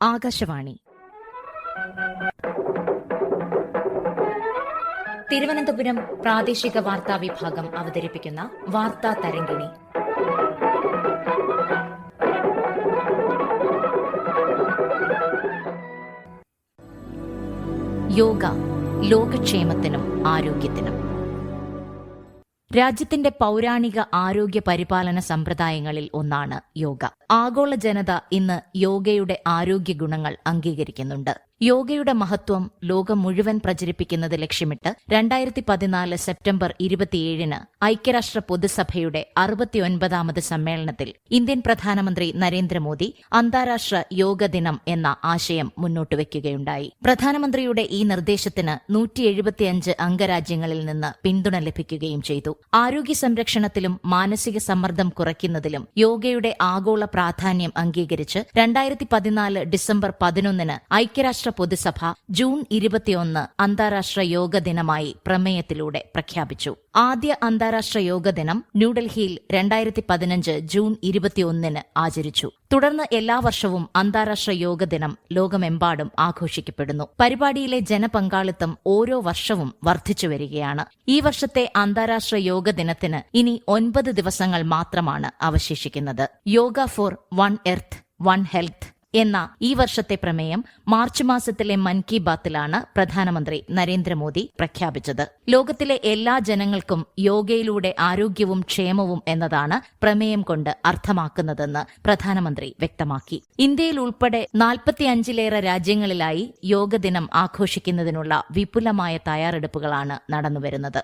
ആകാശവാണി. തിരുവനന്തപുരം പ്രാദേശിക വാർത്താ വിഭാഗം അവതരിപ്പിക്കുന്ന വാർത്താ തരംഗിണി. യോഗ ലോകക്ഷേമത്തിനും ആരോഗ്യത്തിനും. രാജ്യത്തിന്റെ പൗരാണിക ആരോഗ്യ പരിപാലന സമ്പ്രദായങ്ങളിൽ ഒന്നാണ് യോഗ. ആഗോള ജനത ഇന്ന് യോഗയുടെ ആരോഗ്യ ഗുണങ്ങൾ അംഗീകരിക്കുന്നുണ്ട്. യോഗയുടെ മഹത്വം ലോകം മുഴുവൻ പ്രചരിപ്പിക്കുന്നത് ലക്ഷ്യമിട്ട് രണ്ടായിരത്തി പതിനാല് സെപ്റ്റംബർ ഇരുപത്തിയേഴിന് ഐക്യരാഷ്ട്ര പൊതുസഭയുടെ അറുപത്തിയൊൻപതാമത് സമ്മേളനത്തിൽ ഇന്ത്യൻ പ്രധാനമന്ത്രി നരേന്ദ്രമോദി അന്താരാഷ്ട്ര യോഗ ദിനം എന്ന ആശയം മുന്നോട്ട് വയ്ക്കുകയുണ്ടായി. പ്രധാനമന്ത്രിയുടെ ഈ നിർദ്ദേശത്തിന് നൂറ്റി എഴുപത്തിയഞ്ച് അംഗരാജ്യങ്ങളിൽ നിന്ന് പിന്തുണ ലഭിക്കുകയും ചെയ്തു. ആരോഗ്യ സംരക്ഷണത്തിലും മാനസിക സമ്മർദ്ദം കുറയ്ക്കുന്നതിലും യോഗയുടെ ആഗോള പ്രാധാന്യം അംഗീകരിച്ച് രണ്ടായിരത്തി പതിനാല് ഡിസംബർ പതിനൊന്നിന് ഐക്യരാഷ്ട്ര പൊതുസഭ ജൂൺ ഇരുപത്തിയൊന്ന് അന്താരാഷ്ട്ര യോഗ ദിനമായി പ്രമേയത്തിലൂടെ പ്രഖ്യാപിച്ചു. ആദ്യ അന്താരാഷ്ട്ര യോഗ ദിനം ന്യൂഡൽഹിയിൽ രണ്ടായിരത്തി പതിനഞ്ച് ജൂൺ ഇരുപത്തിയൊന്നിന് ആചരിച്ചു. തുടർന്ന് എല്ലാ വർഷവും അന്താരാഷ്ട്ര യോഗ ദിനം ലോകമെമ്പാടും ആഘോഷിക്കപ്പെടുന്നു. പരിപാടിയിലെ ജനപങ്കാളിത്തം ഓരോ വർഷവും വർദ്ധിച്ചു വരികയാണ്. ഈ വർഷത്തെ അന്താരാഷ്ട്ര യോഗ ദിനത്തിന് ഇനി ഒൻപത് ദിവസങ്ങൾ മാത്രമാണ് അവശേഷിക്കുന്നത്. Yoga for one earth one health എന്ന ഈ വർഷത്തെ പ്രമേയം മാർച്ച് മാസത്തിലെ മൻ കി ബാത്തിലാണ് പ്രധാനമന്ത്രി നരേന്ദ്രമോദി പ്രഖ്യാപിച്ചത്. ലോകത്തിലെ എല്ലാ ജനങ്ങൾക്കും യോഗയിലൂടെ ആരോഗ്യവും ക്ഷേമവും എന്നതാണ് പ്രമേയം കൊണ്ട് അർത്ഥമാക്കുന്നതെന്ന് പ്രധാനമന്ത്രി വ്യക്തമാക്കി. ഇന്ത്യയിൽ ഉൾപ്പെടെ നാൽപ്പത്തിയഞ്ചിലേറെ രാജ്യങ്ങളിലായി യോഗ ദിനം ആഘോഷിക്കുന്നതിനുള്ള വിപുലമായ തയ്യാറെടുപ്പുകളാണ് നടന്നുവരുന്നത്.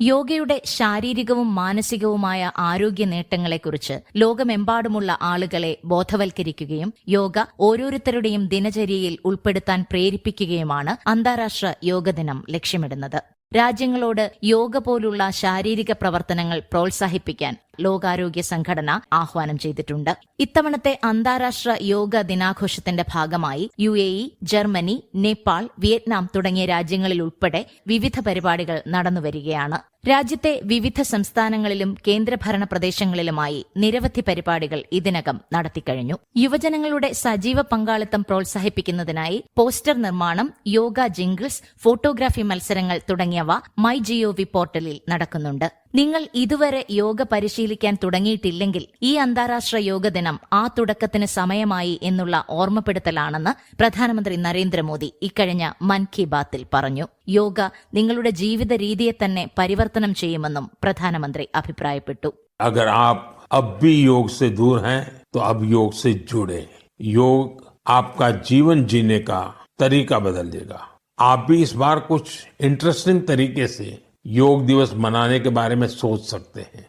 യോഗയുടെ ശാരീരികവും മാനസികവുമായ ആരോഗ്യ നേട്ടങ്ങളെക്കുറിച്ച് ലോകമെമ്പാടുമുള്ള ആളുകളെ ബോധവൽക്കരിക്കുകയും യോഗ ഓരോരുത്തരുടെയും ദിനചര്യയിൽ ഉൾപ്പെടുത്താൻ പ്രേരിപ്പിക്കുകയുമാണ് അന്താരാഷ്ട്ര യോഗ ദിനം ലക്ഷ്യമിടുന്നത്. രാജ്യങ്ങളോട് യോഗ പോലുള്ള ശാരീരിക പ്രവർത്തനങ്ങൾ പ്രോത്സാഹിപ്പിക്കാൻ ലോകാരോഗ്യ സംഘടന ആഹ്വാനം ചെയ്തിട്ടുണ്ട്. ഇത്തവണത്തെ അന്താരാഷ്ട്ര യോഗ ദിനാഘോഷത്തിന്റെ ഭാഗമായി U A E Germany Nepal Vietnam തുടങ്ങിയ രാജ്യങ്ങളിൽ ഉൾപ്പെടെ വിവിധ പരിപാടികൾ നടന്നുവരികയാണ് രാജ്യത്തെ വിവിധ സംസ്ഥാനങ്ങളിലും കേന്ദ്രഭരണ പ്രദേശങ്ങളിലുമായി നിരവധി പരിപാടികൾ ഇതിനകം നടത്തിക്കഴിഞ്ഞു. യുവജനങ്ങളുടെ സജീവ പങ്കാളിത്തം പ്രോത്സാഹിപ്പിക്കുന്നതിനായി പോസ്റ്റർ നിർമ്മാണം യോഗ ജിംഗിൾസ് ഫോട്ടോഗ്രാഫി മത്സരങ്ങൾ തുടങ്ങിയവ മൈ ജിഒവി പോർട്ടലിൽ നടക്കുന്നുണ്ട്. നിങ്ങൾ ഇതുവരെ യോഗ പരിശീലിക്കാൻ തുടങ്ങിയിട്ടില്ലെങ്കിൽ ഈ അന്താരാഷ്ട്ര യോഗ ദിനം ആ തുടക്കത്തിന് സമയമായി എന്നുള്ള ഓർമ്മപ്പെടുത്തലാണെന്ന് പ്രധാനമന്ത്രി നരേന്ദ്രമോദി ഇക്കഴിഞ്ഞ മൻ കി ബാത്തിൽ പറഞ്ഞു യോഗ നിങ്ങളുടെ ജീവിത രീതിയെ തന്നെ പരിവർത്തനം ചെയ്യുമെന്നും പ്രധാനമന്ത്രി അഭിപ്രായപ്പെട്ടു अगर आप अब भी योग से दूर हैं तो अब योग से जुड़े योग आपका जीवन जीने का तरीका बदल देगा आप भी इस बार कुछ इंटरेस्टिंग तरीके से योग दिवस मनाने के बारे में सोच सकते हैं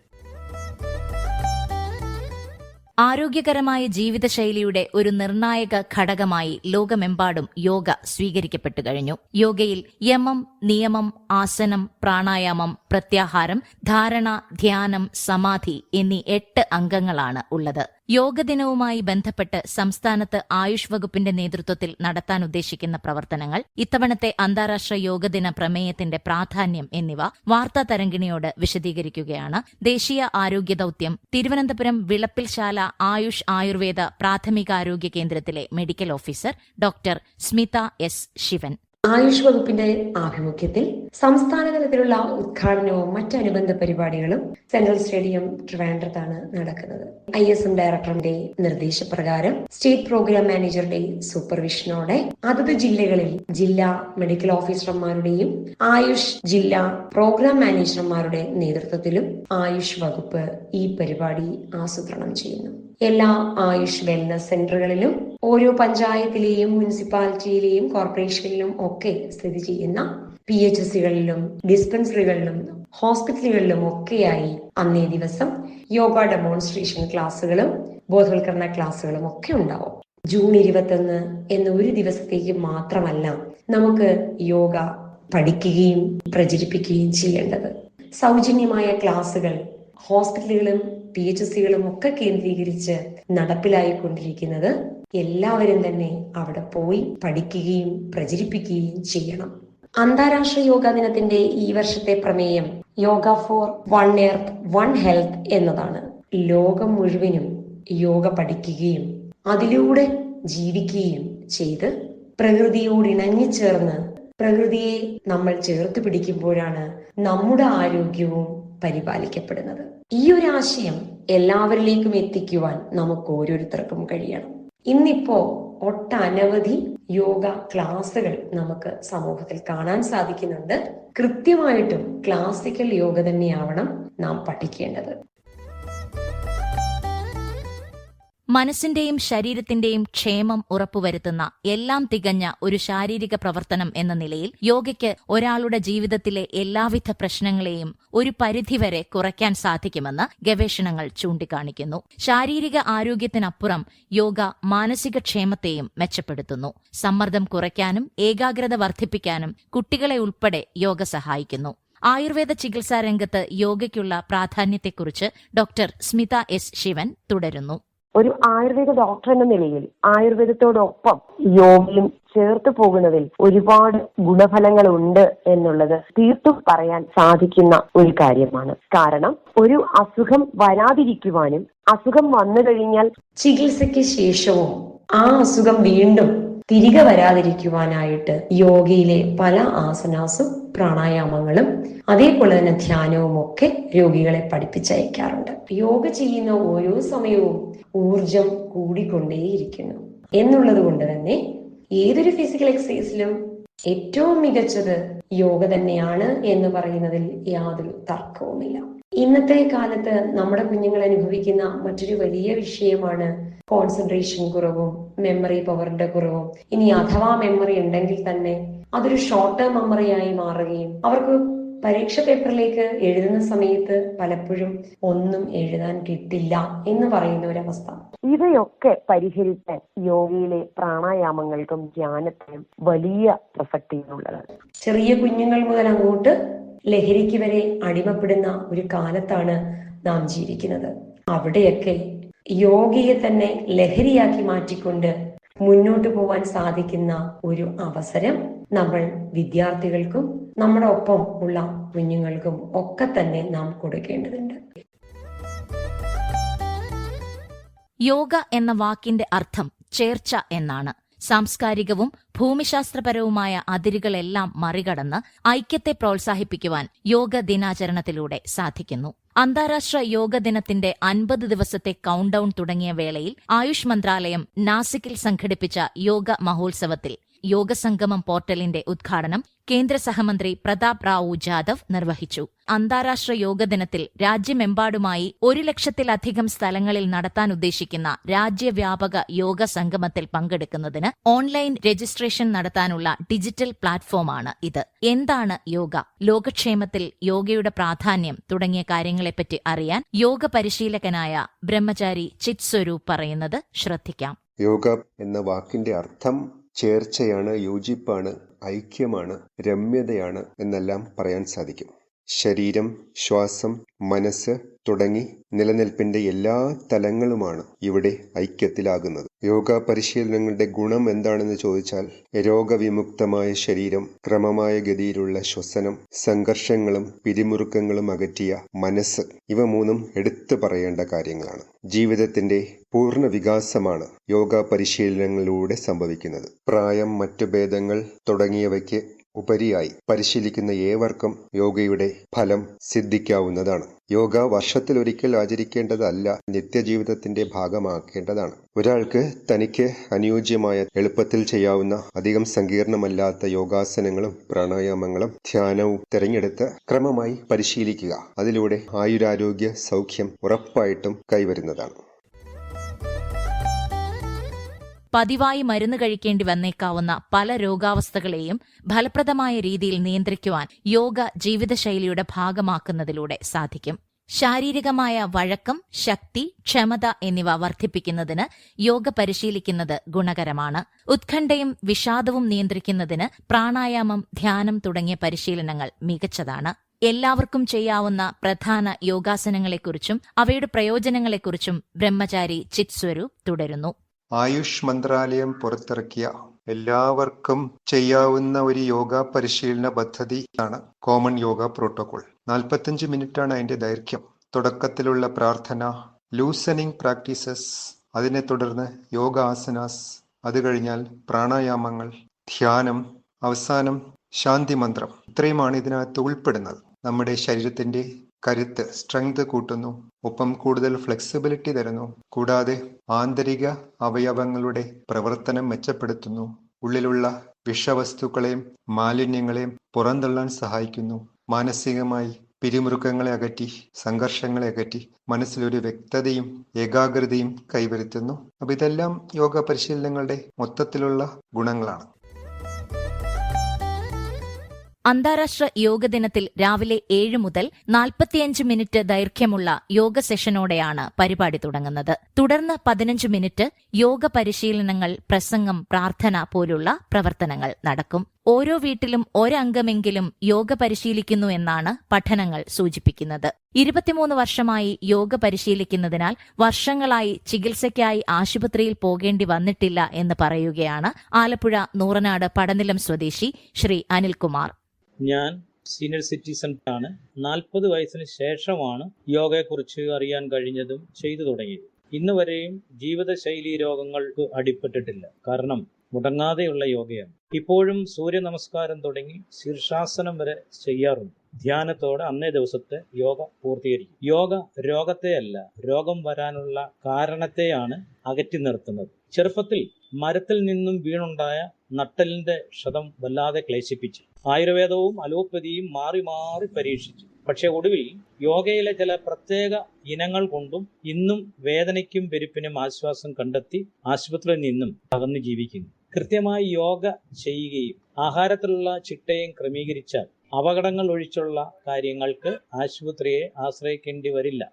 ആരോഗ്യകരമായ ജീവിതശൈലിയുടെ ഒരു നിർണായക ഘടകമായി ലോകമെമ്പാടും യോഗ സ്വീകരിക്കപ്പെട്ടു കഴിഞ്ഞു യോഗയിൽ യമം നിയമം ആസനം പ്രാണായാമം പ്രത്യാഹാരം ധാരണ ധ്യാനം സമാധി എന്നീ എട്ട് അംഗങ്ങളാണ് ഉള്ളത് യോഗ ദിനവുമായി ബന്ധപ്പെട്ട് സംസ്ഥാനത്ത് ആയുഷ് വകുപ്പിന്റെ നേതൃത്വത്തിൽ നടത്താൻ ഉദ്ദേശിക്കുന്ന പ്രവർത്തനങ്ങൾ ഇത്തവണത്തെ അന്താരാഷ്ട്ര യോഗദിന പ്രമേയത്തിന്റെ പ്രാധാന്യം എന്നിവ വാർത്താ തരംഗിണിയോട് വിശദീകരിക്കുകയാണ്. ദേശീയ ആരോഗ്യ ദൌത്യം തിരുവനന്തപുരം വിളപ്പിൽശാല ആയുഷ് ആയുർവേദ പ്രാഥമികാരോഗ്യ കേന്ദ്രത്തിലെ medical officer doctor Smitha S Sivan. AYUSH വകുപ്പിന്റെ ആഭിമുഖ്യത്തിൽ സംസ്ഥാന തലത്തിലുള്ള ഉദ്ഘാടനവും മറ്റനുബന്ധ പരിപാടികളും സെൻട്രൽ സ്റ്റേഡിയം ട്രിവാൻഡ്രത്താണ് നടക്കുന്നത്. ഐ എസ് എം ഡയറക്ടറിന്റെ നിർദ്ദേശപ്രകാരം സ്റ്റേറ്റ് പ്രോഗ്രാം മാനേജറുടെ സൂപ്പർവിഷനോടെ അതത് ജില്ലകളിൽ ജില്ലാ മെഡിക്കൽ ഓഫീസർമാരുടെയും ആയുഷ് ജില്ലാ പ്രോഗ്രാം മാനേജർമാരുടെ നേതൃത്വത്തിലും ആയുഷ് വകുപ്പ് ഈ പരിപാടി ആസൂത്രണം ചെയ്യുന്നു. എല്ലാ ആയുഷ് വെൽനസ് സെന്ററുകളിലും ഓരോ പഞ്ചായത്തിലെയും മുനിസിപ്പാലിറ്റിയിലെയും കോർപ്പറേഷനിലും ഒക്കെ സ്ഥിതി ചെയ്യുന്ന പി എച്ച് എസ് സികളിലും ഡിസ്പെൻസറികളിലും ഹോസ്പിറ്റലുകളിലും ഒക്കെയായി അന്നേ ദിവസം യോഗ ഡെമോൺസ്ട്രേഷൻ ക്ലാസ്സുകളും ബോധവൽക്കരണ ക്ലാസ്സുകളും ഒക്കെ ഉണ്ടാവും. ജൂൺ ഇരുപത്തൊന്ന് എന്ന ഒരു ദിവസത്തേക്ക് മാത്രമല്ല നമുക്ക് യോഗ പഠിക്കുകയും പ്രചരിപ്പിക്കുകയും ചെയ്യേണ്ടത്. സൗജന്യമായ ക്ലാസ്സുകൾ ഹോസ്പിറ്റലുകളും പി എച്ച് സികളും ഒക്കെ കേന്ദ്രീകരിച്ച് നടപ്പിലായിക്കൊണ്ടിരിക്കുന്നത് എല്ലാവരും തന്നെ അവിടെ പോയി പഠിക്കുകയും പ്രചരിപ്പിക്കുകയും ചെയ്യണം. അന്താരാഷ്ട്ര യോഗ ദിനത്തിന്റെ ഈ വർഷത്തെ പ്രമേയം yoga for one earth one health എന്നതാണ്. ലോകം മുഴുവനും യോഗ പഠിക്കുകയും അതിലൂടെ ജീവിക്കുകയും ചെയ്ത് പ്രകൃതിയോട് ഇണങ്ങിച്ചേർന്ന് പ്രകൃതിയെ നമ്മൾ ചേർത്ത് പിടിക്കുമ്പോഴാണ് നമ്മുടെ ആരോഗ്യവും പരിപാലിക്കപ്പെടുന്നത്. ഈ ഒരു ആശയം എല്ലാവരിലേക്കും എത്തിക്കുവാൻ നമുക്ക് ഓരോരുത്തർക്കും കഴിയണം. ഇന്നിപ്പോ ഒട്ടനവധി യോഗ ക്ലാസ്സുകൾ നമുക്ക് സമൂഹത്തിൽ കാണാൻ സാധിക്കുന്നുണ്ട്. കൃത്യമായിട്ടും ക്ലാസിക്കൽ യോഗ തന്നെയാവണം നാം പഠിക്കേണ്ടത്. മനസ്സിന്റെയും ശരീരത്തിന്റെയും ക്ഷേമം ഉറപ്പുവരുത്തുന്ന എല്ലാം തികഞ്ഞ ഒരു ശാരീരിക പ്രവർത്തനം എന്ന നിലയിൽ യോഗയ്ക്ക് ഒരാളുടെ ജീവിതത്തിലെ എല്ലാവിധ പ്രശ്നങ്ങളെയും ഒരു പരിധിവരെ കുറയ്ക്കാൻ സാധിക്കുമെന്ന് ഗവേഷണങ്ങൾ ചൂണ്ടിക്കാണിക്കുന്നു. ശാരീരിക ആരോഗ്യത്തിനപ്പുറം യോഗ മാനസിക ക്ഷേമത്തെയും മെച്ചപ്പെടുത്തുന്നു. സമ്മർദ്ദം കുറയ്ക്കാനും ഏകാഗ്രത വർദ്ധിപ്പിക്കാനും കുട്ടികളെ ഉൾപ്പെടെ യോഗ സഹായിക്കുന്നു. ആയുർവേദ ചികിത്സാ രംഗത്ത് യോഗയ്ക്കുള്ള പ്രാധാന്യത്തെക്കുറിച്ച് ഡോക്ടർ സ്മിത എസ് ശിവൻ തുടരുന്നു. ഒരു ആയുർവേദ ഡോക്ടർ എന്ന നിലയിൽ ആയുർവേദത്തോടൊപ്പം യോഗയും ചേർത്ത് പോകുന്നതിൽ ഒരുപാട് ഗുണഫലങ്ങൾ ഉണ്ട് എന്നുള്ളത് തീർത്തും പറയാൻ സാധിക്കുന്ന ഒരു കാര്യമാണ്. കാരണം ഒരു അസുഖം വരാതിരിക്കുവാനും അസുഖം വന്നു കഴിഞ്ഞാൽ ചികിത്സയ്ക്ക് ശേഷവും ആ അസുഖം വീണ്ടും തിരികെ വരാതിരിക്കുവാനായിട്ട് യോഗയിലെ പല ആസനാസും പ്രാണായാമങ്ങളും അതേപോലെ തന്നെ ധ്യാനവും ഒക്കെ രോഗികളെ പഠിപ്പിച്ചയക്കാറുണ്ട്. യോഗ ചെയ്യുന്ന ഓരോ സമയവും ഊർജം കൂടിക്കൊണ്ടേയിരിക്കുന്നു. എന്നുള്ളത് കൊണ്ട് തന്നെ ഏതൊരു ഫിസിക്കൽ എക്സസൈസിലും ഏറ്റവും മികച്ചത് യോഗ തന്നെയാണ് എന്ന് പറയുന്നതിൽ യാതൊരു തർക്കവുമില്ല. ഇന്നത്തെ കാലത്ത് നമ്മുടെ കുഞ്ഞുങ്ങൾ അനുഭവിക്കുന്ന മറ്റൊരു വലിയ വിഷയമാണ് കോൺസെൻട്രേഷൻ കുറവും മെമ്മറി പവറിന്റെ കുറവും. ഇനി അഥവാ മെമ്മറി ഉണ്ടെങ്കിൽ തന്നെ അതൊരു ഷോർട്ട് ടേം മെമ്മറിയായി മാറുകയും അവർക്ക് പരീക്ഷ പേപ്പറിലേക്ക് എഴുതുന്ന സമയത്ത് പലപ്പോഴും ഒന്നും എഴുതാൻ കിട്ടില്ല എന്ന് പറയുന്ന ഒരവസ്ഥ. ഇവയൊക്കെ പരിഹരിക്കാൻ യോഗയിലെ പ്രാണായാമങ്ങൾക്കും ധ്യാനത്തിനും വലിയ പ്രസക്തിയുള്ളത് ചെറിയ കുഞ്ഞുങ്ങൾ മുതൽ അങ്ങോട്ട് ലഹരിക്ക് വരെ അടിമപ്പെടുന്ന ഒരു കാലത്താണ് നാം ജീവിക്കുന്നത്. അവിടെയൊക്കെ യോഗയെ തന്നെ ലഹരിയാക്കി മാറ്റിക്കൊണ്ട് മുന്നോട്ട് പോവാൻ സാധിക്കുന്ന ഒരു അവസരം നമ്മൾ വിദ്യാർത്ഥികൾക്കും നമ്മുടെ ഒപ്പം ഉള്ള കുഞ്ഞുങ്ങൾക്കും ഒക്കെ തന്നെ നാം കൊടുക്കേണ്ടതുണ്ട്. യോഗ എന്ന വാക്കിന്റെ അർത്ഥം ചേർച്ച എന്നാണ്. സാംസ്കാരികവും ഭൂമിശാസ്ത്രപരവുമായ അതിരുകളെല്ലാം മറികടന്ന് ഐക്യത്തെ പ്രോത്സാഹിപ്പിക്കുവാൻ യോഗ ദിനാചരണത്തിലൂടെ സാധിക്കുന്നു. അന്താരാഷ്ട്ര യോഗ ദിനത്തിന്റെ അൻപത് ദിവസത്തെ കൌണ്ട് ഡൌൺ തുടങ്ങിയ വേളയിൽ ആയുഷ് മന്ത്രാലയം നാസിക്കിൽ സംഘടിപ്പിച്ച യോഗ മഹോത്സവത്തിൽ യോഗസംഗമം പോർട്ടലിന്റെ ഉദ്ഘാടനം കേന്ദ്ര സഹമന്ത്രി പ്രതാപ് റാവു ജാദവ് നിർവഹിച്ചു. അന്താരാഷ്ട്ര യോഗ ദിനത്തിൽ രാജ്യമെമ്പാടുമായി ഒരു ലക്ഷത്തിലധികം സ്ഥലങ്ങളിൽ നടത്താൻ ഉദ്ദേശിക്കുന്ന രാജ്യവ്യാപക യോഗ സംഗമത്തിൽ പങ്കെടുക്കുന്നതിന് ഓൺലൈൻ രജിസ്ട്രേഷൻ നടത്താനുള്ള ഡിജിറ്റൽ പ്ലാറ്റ്ഫോമാണ് ഇത്. എന്താണ് യോഗ? ലോകക്ഷേമത്തിൽ യോഗയുടെ പ്രാധാന്യം തുടങ്ങിയ കാര്യങ്ങളെപ്പറ്റി അറിയാൻ യോഗ പരിശീലകനായ ബ്രഹ്മചാരി ചിത് സ്വരൂപ് പറയുന്നത് ശ്രദ്ധിക്കാം. യോഗ എന്ന വാക്കിന്റെ അർത്ഥം ചേർച്ചയാണ് യോജിപ്പാണ് ഐക്യമാണ് രമ്യതയാണ് എന്നെല്ലാം പറയാൻ സാധിക്കും. ശരീരം ശ്വാസം മനസ്സ് തുടങ്ങി നിലനിൽപ്പിന്റെ എല്ലാ തലങ്ങളുമാണ് ഇവിടെ ഐക്യത്തിലാകുന്നത്. യോഗ പരിശീലനങ്ങളുടെ ഗുണം എന്താണെന്ന് ചോദിച്ചാൽ രോഗവിമുക്തമായ ശരീരം ക്രമമായ ഗതിയിലുള്ള ശ്വസനം സംഘർഷങ്ങളും പിരിമുറുക്കങ്ങളും അകറ്റിയ മനസ്സ് ഇവ മൂന്നും എടുത്തു പറയേണ്ട കാര്യങ്ങളാണ്. ജീവിതത്തിന്റെ പൂർണ വികാസമാണ് യോഗ പരിശീലനങ്ങളിലൂടെ സംഭവിക്കുന്നത്. പ്രായം മറ്റു ഭേദങ്ങൾ തുടങ്ങിയവയ്ക്ക് ഉപരിയായി പരിശീലിക്കുന്ന ഏവർക്കും യോഗയുടെ ഫലം സിദ്ധിക്കാവുന്നതാണ്. യോഗ വർഷത്തിൽ ഒരിക്കൽ ആചരിക്കേണ്ടതല്ല നിത്യജീവിതത്തിന്റെ ഭാഗമാക്കേണ്ടതാണ്. ഒരാൾക്ക് തനിക്ക് അനുയോജ്യമായ എളുപ്പത്തിൽ ചെയ്യാവുന്ന അധികം സങ്കീർണമല്ലാത്ത യോഗാസനങ്ങളും പ്രാണായാമങ്ങളും ധ്യാനവും തിരഞ്ഞെടുത്ത് ക്രമമായി പരിശീലിക്കുക. അതിലൂടെ ആയുരാരോഗ്യ സൗഖ്യം ഉറപ്പായിട്ടും കൈവരുന്നതാണ്. പതിവായി മരുന്ന് കഴിക്കേണ്ടി വന്നേക്കാവുന്ന പല രോഗാവസ്ഥകളെയും ഫലപ്രദമായ രീതിയിൽ നിയന്ത്രിക്കുവാൻ യോഗ ജീവിതശൈലിയുടെ ഭാഗമാക്കുന്നതിലൂടെ സാധിക്കും. ശാരീരികമായ വഴക്കം ശക്തി ക്ഷമത എന്നിവ വർദ്ധിപ്പിക്കുന്നതിന് യോഗ പരിശീലിക്കുന്നത് ഗുണകരമാണ്. ഉത്കണ്ഠയും വിഷാദവും നിയന്ത്രിക്കുന്നതിന് പ്രാണായാമം ധ്യാനം തുടങ്ങിയ പരിശീലനങ്ങൾ മികച്ചതാണ്. എല്ലാവർക്കും ചെയ്യാവുന്ന പ്രധാന യോഗാസനങ്ങളെക്കുറിച്ചും അവയുടെ പ്രയോജനങ്ങളെക്കുറിച്ചും ബ്രഹ്മചാരി ചിത്സ്വരൂപ് തുടരുന്നു. ആയുഷ് മന്ത്രാലയം പുറത്തിറക്കിയ എല്ലാവർക്കും ചെയ്യാവുന്ന ഒരു യോഗ പരിശീലന പദ്ധതിയാണ് കോമൺ യോഗ പ്രോട്ടോകോൾ നാൽപ്പത്തഞ്ച് മിനിറ്റാണ് അതിന്റെ ദൈർഘ്യം. തുടക്കത്തിലുള്ള പ്രാർത്ഥന ലൂസനിങ് പ്രാക്ടീസസ് അതിനെ തുടർന്ന് യോഗ ആസനാസ് അത് കഴിഞ്ഞാൽ പ്രാണായാമങ്ങൾ ധ്യാനം അവസാനം ശാന്തി മന്ത്രം. ഇത്രയുമാണ് ഇതിനകത്ത് ഉൾപ്പെടുന്നത്. നമ്മുടെ ശരീരത്തിന്റെ കരുത്ത് സ്ട്രെങ്ത് കൂട്ടുന്നു. ഒപ്പം കൂടുതൽ ഫ്ലെക്സിബിലിറ്റി തരുന്നു. കൂടാതെ ആന്തരിക അവയവങ്ങളുടെ പ്രവർത്തനം മെച്ചപ്പെടുത്തുന്നു. ഉള്ളിലുള്ള വിഷവസ്തുക്കളെയും മാലിന്യങ്ങളെയും പുറന്തള്ളാൻ സഹായിക്കുന്നു. മാനസികമായി പിരിമുറുക്കങ്ങളെ അകറ്റി സംഘർഷങ്ങളെ അകറ്റി മനസ്സിലൊരു വ്യക്തതയും ഏകാഗ്രതയും കൈവരുത്തുന്നു. അപ്പൊ ഇതെല്ലാം യോഗ പരിശീലനങ്ങളുടെ മൊത്തത്തിലുള്ള ഗുണങ്ങളാണ്. അന്താരാഷ്ട്ര യോഗ ദിനത്തിൽ രാവിലെ ഏഴ് മുതൽ നാൽപ്പത്തിയഞ്ച് മിനിറ്റ് ദൈർഘ്യമുള്ള യോഗ സെഷനോടെയാണ് പരിപാടി തുടങ്ങുന്നത്. തുടർന്ന് പതിനഞ്ച് മിനിറ്റ് യോഗ പരിശീലനങ്ങൾ പ്രസംഗം പ്രാർത്ഥന പോലുള്ള പ്രവർത്തനങ്ങൾ നടക്കും. ഓരോ വീട്ടിലും ഒരംഗമെങ്കിലും യോഗ പരിശീലിക്കുന്നു എന്നാണ് പഠനങ്ങൾ സൂചിപ്പിക്കുന്നത്. ഇരുപത്തിമൂന്ന് വർഷമായി യോഗ പരിശീലിക്കുന്നതിനാൽ വർഷങ്ങളായി ചികിത്സയ്ക്കായി ആശുപത്രിയിൽ പോകേണ്ടി വന്നിട്ടില്ല എന്ന് പറയുകയാണ് ആലപ്പുഴ നൂറനാട് പടനിലം സ്വദേശി ശ്രീ അനിൽകുമാർ. ഞാൻ സീനിയർ സിറ്റിസൺ ആണ്. നാൽപ്പത് വയസ്സിന് ശേഷമാണ് യോഗയെക്കുറിച്ച് അറിയാൻ കഴിഞ്ഞതും ചെയ്തു തുടങ്ങിയത്. ഇന്ന് വരെയും ജീവിതശൈലി രോഗങ്ങൾക്ക് അടിപ്പെട്ടിട്ടില്ല. കാരണം മുടങ്ങാതെയുള്ള യോഗയാണ്. ഇപ്പോഴും സൂര്യ നമസ്കാരം തുടങ്ങി ശീർഷാസനം വരെ ചെയ്യാറുണ്ട്. ധ്യാനത്തോടെ അന്നേ ദിവസത്തെ യോഗ പൂർത്തീകരിക്കും. യോഗ രോഗത്തെയല്ല രോഗം വരാനുള്ള കാരണത്തെയാണ് അകറ്റി നിർത്തുന്നത്. ചെറുപ്പത്തിൽ മരത്തിൽ നിന്നും വീണുണ്ടായ നട്ടലിന്റെ ക്ഷതം വല്ലാതെ ക്ലേശിപ്പിച്ചു. ആയുർവേദവും അലോപ്പതിയും മാറി മാറി പരീക്ഷിച്ചു. പക്ഷെ ഒടുവിൽ യോഗയിലെ ചില പ്രത്യേക ഇനങ്ങൾ കൊണ്ടും ഇന്നും വേദനയ്ക്കും പെരുപ്പിനും ആശ്വാസം കണ്ടെത്തി ആശുപത്രിയിൽ നിന്നും അകന്നു ജീവിക്കുന്നു. കൃത്യമായി യോഗ ചെയ്യുകയും ആഹാരത്തിലുള്ള ചിട്ടയും ക്രമീകരിച്ചാൽ അപകടങ്ങൾ ഒഴിച്ചുള്ള കാര്യങ്ങൾക്ക് ആശുപത്രിയെ ആശ്രയിക്കേണ്ടി വരില്ല.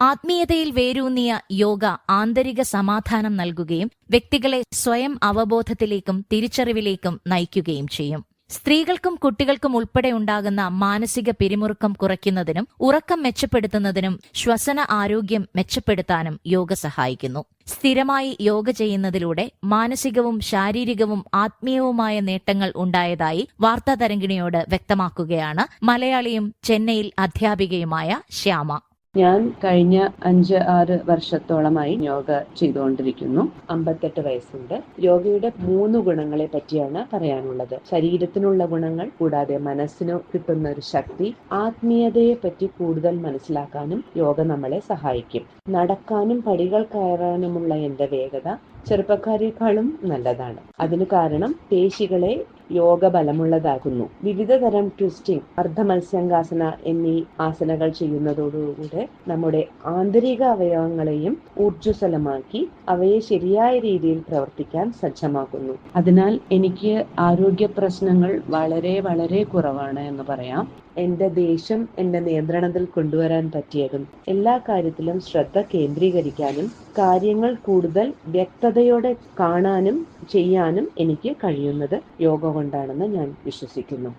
ആത്മീയതയിൽ വേരൂന്നിയ യോഗ ആന്തരിക സമാധാനം നൽകുകയും വ്യക്തികളെ സ്വയം അവബോധത്തിലേക്കും തിരിച്ചറിവിലേക്കും നയിക്കുകയും ചെയ്യും. സ്ത്രീകൾക്കും കുട്ടികൾക്കും ഉൾപ്പെടെ ഉണ്ടാകുന്ന മാനസിക പിരിമുറുക്കം കുറയ്ക്കുന്നതിനും ഉറക്കം മെച്ചപ്പെടുത്തുന്നതിനും ശ്വസന ആരോഗ്യം മെച്ചപ്പെടുത്താനും യോഗ സഹായിക്കുന്നു. സ്ഥിരമായി യോഗ ചെയ്യുന്നതിലൂടെ മാനസികവും ശാരീരികവും ആത്മീയവുമായ നേട്ടങ്ങൾ ഉണ്ടായതായി വാർത്താതരംഗിണിയോട് വ്യക്തമാക്കുകയാണ് മലയാളിയും ചെന്നൈയിൽ അധ്യാപികയുമായ ശ്യാമ. ഞാൻ കഴിഞ്ഞ അഞ്ച് ആറ് വർഷത്തോളമായി യോഗ ചെയ്തുകൊണ്ടിരിക്കുന്നു. അമ്പത്തെട്ട് വയസ്സുണ്ട്. യോഗയുടെ മൂന്ന് ഗുണങ്ങളെ പറ്റിയാണ് പറയാനുള്ളത്. ശരീരത്തിനുള്ള ഗുണങ്ങൾ കൂടാതെ മനസ്സിന് കിട്ടുന്ന ഒരു ശക്തി ആത്മീയതയെ പറ്റി കൂടുതൽ മനസ്സിലാക്കാനും യോഗ നമ്മളെ സഹായിക്കും. നടക്കാനും പടികൾ കയറാനുമുള്ള എന്റെ വേഗത ചെറുപ്പക്കാരെക്കാളും നല്ലതാണ്. അതിന് കാരണം പേശികളെ യോഗ ബലമുള്ളതാക്കുന്നു വിവിധ തരം ട്വിസ്റ്റിംഗ് അർദ്ധമത്സ്യംഗാസന എന്നീ ആസനകൾ ചെയ്യുന്നതോടുകൂടെ നമ്മുടെ ആന്തരിക അവയവങ്ങളെയും ഊർജസ്വലമാക്കി അവയെ ശരിയായ രീതിയിൽ പ്രവർത്തിക്കാൻ സജ്ജമാക്കുന്നു. അതിനാൽ എനിക്ക് ആരോഗ്യ പ്രശ്നങ്ങൾ വളരെ വളരെ കുറവാണ് എന്ന് പറയാം. എന്റെ ദേഷ്യം എന്റെ നിയന്ത്രണത്തിൽ കൊണ്ടുവരാൻ പറ്റിയതും എല്ലാ കാര്യത്തിലും ശ്രദ്ധ കേന്ദ്രീകരിക്കാനും കാര്യങ്ങൾ കൂടുതൽ വ്യക്തതയോടെ കാണാനും ചെയ്യാനും എനിക്ക് കഴിയുന്നത് യോഗ കൊണ്ടാണെന്ന് ഞാൻ വിശ്വസിക്കുന്നു.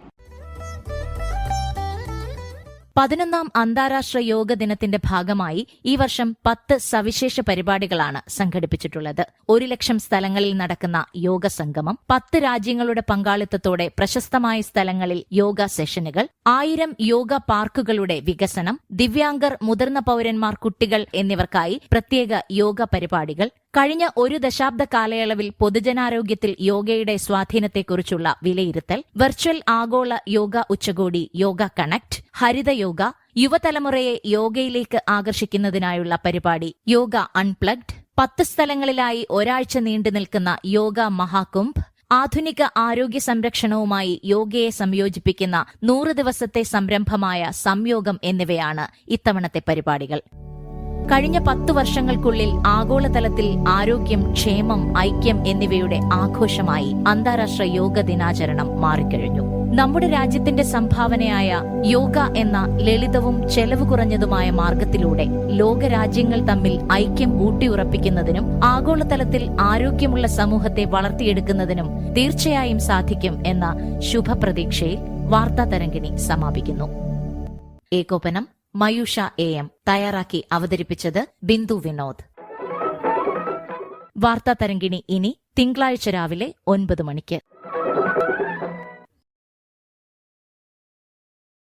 പതിനൊന്നാം അന്താരാഷ്ട്ര യോഗ ദിനത്തിന്റെ ഭാഗമായി ഈ വർഷം പത്ത് സവിശേഷ പരിപാടികളാണ് സംഘടിപ്പിച്ചിട്ടുള്ളത്. ഒരു ലക്ഷം സ്ഥലങ്ങളിൽ നടക്കുന്ന യോഗ സംഗമം പത്ത് രാജ്യങ്ങളുടെ പങ്കാളിത്തത്തോടെ പ്രശസ്തമായ സ്ഥലങ്ങളിൽ യോഗ സെഷനുകൾ ആയിരം യോഗ പാർക്കുകളുടെ വികസനം ദിവ്യാംഗർ മുതിർന്ന പൌരന്മാർ കുട്ടികൾ എന്നിവർക്കായി പ്രത്യേക യോഗ പരിപാടികൾ കഴിഞ്ഞ ഒരു ദശാബ്ദ കാലയളവിൽ പൊതുജനാരോഗ്യത്തിൽ യോഗയുടെ സ്വാധീനത്തെക്കുറിച്ചുള്ള വിലയിരുത്തൽ വെർച്വൽ ആഗോള യോഗ ഉച്ചകോടി യോഗ കണക്ട് ഹരിത യോഗ യുവതലമുറയെ യോഗയിലേക്ക് ആകർഷിക്കുന്നതിനായുള്ള പരിപാടി യോഗ അൺപ്ലഗ്ഡ് പത്ത് സ്ഥലങ്ങളിലായി ഒരാഴ്ച നീണ്ടു നിൽക്കുന്ന യോഗ മഹാകുംഭ് ആധുനിക ആരോഗ്യ സംരക്ഷണവുമായി യോഗയെ സംയോജിപ്പിക്കുന്ന നൂറ് ദിവസത്തെ സംരംഭമായ സംയോഗം എന്നിവയാണ് ഇത്തവണത്തെ പരിപാടികൾ. കഴിഞ്ഞ പത്തു വർഷങ്ങൾക്കുള്ളിൽ ആഗോളതലത്തിൽ ആരോഗ്യം ക്ഷേമം ഐക്യം എന്നിവയുടെ ആഘോഷമായി അന്താരാഷ്ട്ര യോഗ ദിനാചരണം മാറിക്കഴിഞ്ഞു. നമ്മുടെ രാജ്യത്തിന്റെ സംഭാവനയായ യോഗ എന്ന ലളിതവും ചെലവ് കുറഞ്ഞതുമായ മാർഗത്തിലൂടെ ലോകരാജ്യങ്ങൾ തമ്മിൽ ഐക്യം ഊട്ടിയുറപ്പിക്കുന്നതിനും ആഗോളതലത്തിൽ ആരോഗ്യമുള്ള സമൂഹത്തെ വളർത്തിയെടുക്കുന്നതിനും തീർച്ചയായും സാധിക്കും എന്ന ശുഭപ്രതീക്ഷയിൽ വാർത്താ തരംഗിണി സമാപിക്കുന്നു. ഏകോപനം മയൂഷ എ എം തയ്യാറാക്കി അവതരിപ്പിച്ചത് ബിന്ദു വിനോദ്. വാർത്താ തരംഗിണി ഇനി തിങ്കളാഴ്ച രാവിലെ ഒൻപത് മണിക്ക്.